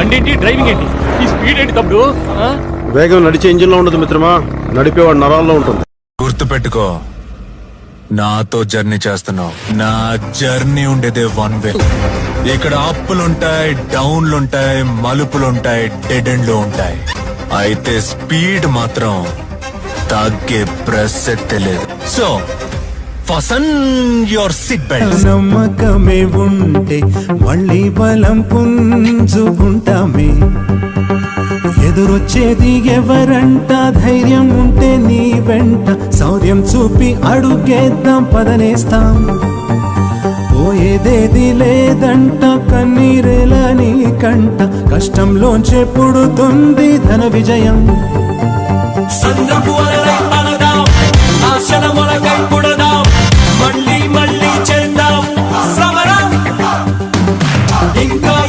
బండి ఏంటి డ్రైవింగ్ ఏంటి? ఈ స్పీడ్ ఏంటి ఆ? వేగం నడిచే ఇంజిన్లో ఉండదు మిత్రమా. నడిపేవాడు నరాల్లో ఉంటుంది. గుర్తుపెట్టుకో. నాతో జర్నీ చేస్తున్నావు. నా జర్నీ ఉండేదే వన్ వే. ఇక్కడ అప్పులుంటాయి డౌన్లుంటాయి మలుపులుంటాయి డెడ్ ఎండ్లు ఉంటాయి అయితే స్పీడ్ మాత్రం తగ్గే ప్రసక్తే లేదు. So fasten your seat belt. నమ్మకమే ఉంటే మళ్ళీ బలం పుంజుకుంటామే ఎదురొచ్చేది ఎవరంట? ధైర్యం ఉంటే నీ వెంట. శౌర్యం చూపి అడుగేద్దాం పదనేస్తాం పోయేదేది లేదంట కన్నీరేలని కంట. కష్టంలోంచి పుడుతుంది ధన విజయం. ఇంకా